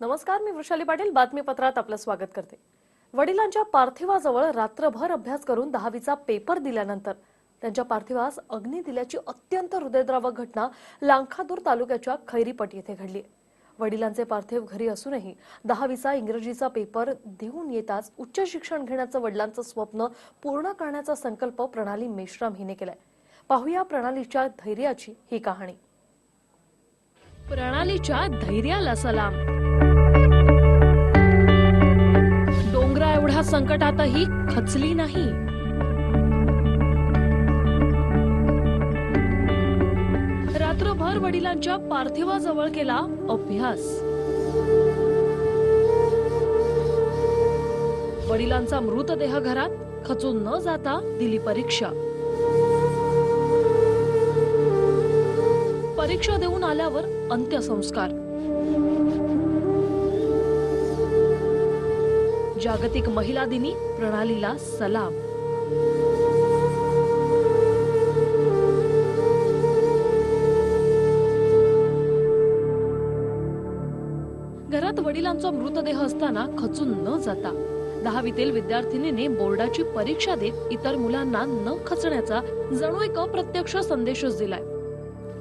नमस्कार मी वृषाली पाटील बातमीपत्रात आपलं स्वागत करते. वडिलांच्या पार्थिवाजवळ रात्रभर अभ्यास करून दहावीचा पेपर दिल्यानंतर त्यांच्या पार्थिवास अग्नी दिल्याची अत्यंत हृदयद्रावक घटना लांखादूर तालुक्याच्या खैरीपट येथे घडली वडिलांचे पार्थिव घरी असूनही दहावीचा इंग्रजीचा पेपर देऊन येताच उच्च शिक्षण घेण्याचं वडिलांचं स्वप्न पूर्ण करण्याचा संकल्प प्रणाली मेश्राम हिने केलाय. पाहूया प्रणालीच्या धैर्याची ही कहाणी. प्रणालीच्या धैर्याला सलाम. संकटातही खचली नाही. रात्रभर वडिलांच्या पार्थिवाजवळ केला अभ्यास. वडिलांचा मृतदेह घरात खचून न जाता दिली परीक्षा. परीक्षा देऊन आल्यावर अंत्यसंस्कार. जागतिक महिला दिनी प्रणालीला सलाम. घरात वडिलांचा मृतदेह असताना खचून न जाता दहावीतील विद्यार्थिनीने बोर्डाची परीक्षा देत इतर मुलांना न खचण्याचा जणू एक अप्रत्यक्ष संदेशच दिलाय.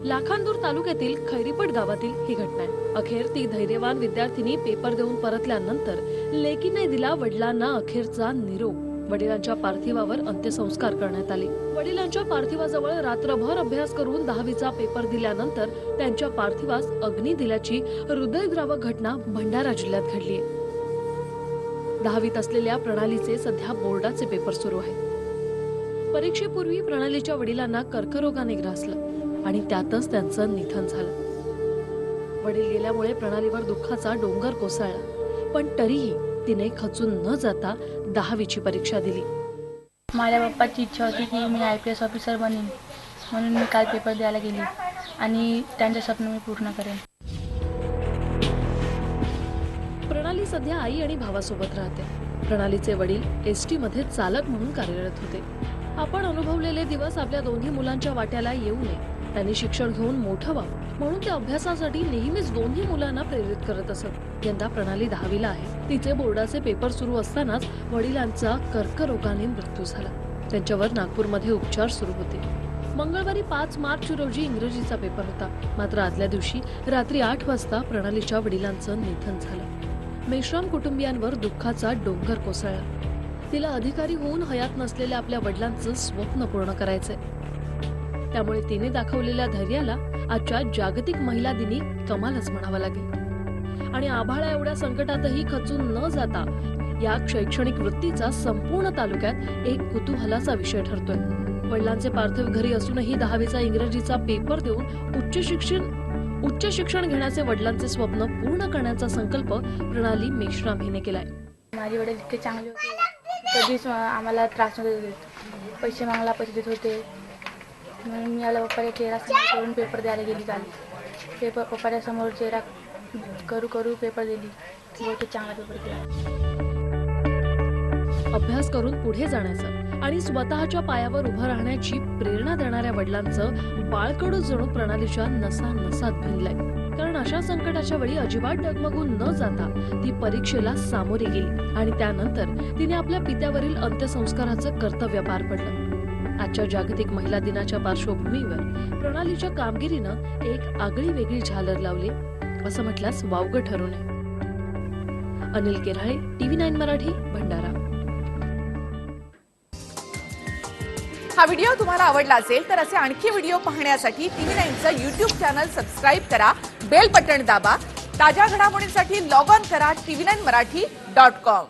लाखांदूर तालुक्यातील खैरीपट गावातील ही घटना आहे. अखेर ती धैर्यवान विद्यार्थिनी पेपर देऊन परतल्यानंतर लेकीने दिला वडिलांना अखेरचा निरोप. वडिलांच्या पार्थिवावर अंत्यसंस्कार करण्यात आले. वडिलांच्या पार्थिवाजवळ रात्रभर अभ्यास करून दहावीचा पेपर दिल्यानंतर त्यांच्या पार्थिवास अग्नी दिल्याची हृदयद्रावक घटना भंडारा जिल्ह्यात घडली दहावीत असलेल्या प्रणालीचे सध्या बोर्डाचे पेपर सुरू आहेत. परीक्षेपूर्वी प्रणालीच्या वडिलांना कर्करोगाने ग्रासलं. आणि त्यातच त्यांचं निधन झालं. वडील गेल्यामुळे प्रणालीवर दुःखाचा डोंगर कोसळला पण तरीही तिने खचून न जाता दहावीची परीक्षा दिली. माझ्या पप्पाची इच्छा होती की मी आय पी एस ऑफिसर बनीन म्हणून मी काल पेपर द्यायला गेली आणि त्यांचे स्वप्न मी पूर्ण करेन. प्रणाली सध्या आई आणि भावासोबत राहते. प्रणालीचे वडील एस टी मध्ये चालक म्हणून कार्यरत होते. आपण अनुभवलेले दिवस आपल्या दोन्ही मुलांच्या वाट्याला येऊ नये. त्यांनी शिक्षण घेऊन मोठं व्हावं म्हणून ते अभ्यासासाठी नेहमीच दोन्ही मुलांना प्रेरित करत असत. यंदा प्रणाली दहावीला आहे. तिचे बोर्डाचे पेपर सुरू असतानाच वडिलांचा कर्करोगाने मृत्यू झाला. त्यांच्यावर नागपूरमध्ये उपचार सुरू होते. मंगळवारी पाच मार्च रोजी इंग्रजीचा पेपर होता. मात्र आदल्या दिवशी रात्री आठ वाजता प्रणालीच्या वडिलांचं निधन झालं. मेश्राम कुटुंबियांवर दुःखाचा डोंगर कोसळला. तिला अधिकारी होऊन हयात नसलेल्या आपल्या वडिलांचं स्वप्न पूर्ण करायचंय. त्यामुळे तिने दाखवलेल्या धैर्याला आजच्या जागतिक महिला दिनी कमालच म्हणावं लागेल. आणि आभाळा एवढ्या संकटातही खचून न जाता या शैक्षणिक वृत्तीचा संपूर्ण तालुक्यात एक कुतूहलाचा विषय ठरतोय. वडिलांचे पार्थिव घरी असूनही दहावीचा इंग्रजीचा पेपर देऊन उच्च शिक्षण उच्च शिक्षण घेण्याचे वडिलांचे स्वप्न पूर्ण करण्याचा संकल्प प्रणाली मेश्राम हिने केलाय. माझे वडील इतके चांगले होते. कधीच आम्हाला त्रास नव्हते पैसे मागला पैसे देत होते. म्हणून मी आला पप्पाच्या चेहरा समोर करून पेपर द्यायला गेली काल. पेपर पप्पाच्या समोर चेहरा करू करू पेपर दिली. बहुतेक चांगला पेपर दिला अभ्यास करून पुढे जाण्याचं आणि स्वतःच्या पायावर उभं राहण्याची प्रेरणा देणाऱ्या वडिलांचं बाळकडू जणू प्रणालीच्या नसा नसात भिनलंय. कारण अशा संकटाच्या वेळी अजिबात डगमगून न जाता ती परीक्षेला सामोरी गेली आणि त्यानंतर तिने आपल्या पित्यावरील अंत्यसंस्काराचं कर्तव्य पार पडलं. आजच्या जागतिक महिला दिनाच्या पार्श्वभूमीवर प्रणालीच्या कामगिरीनं एक आगळी वेगळी झालर लावली. असं म्हटल्यास वावगं ठरू नये. Anil Kerale TV nine Marathi Bhandara. हा व्हिडिओ तुम्हाला आवडला असेल तर असे आणखी व्हिडिओ पाहण्यासाठी टीव्ही नाईनचं युट्यूब चॅनल सबस्क्राईब करा बेल बटन दाबा ताज्या घडामोडींसाठी लॉग ऑन करा TV nine Marathi dot com.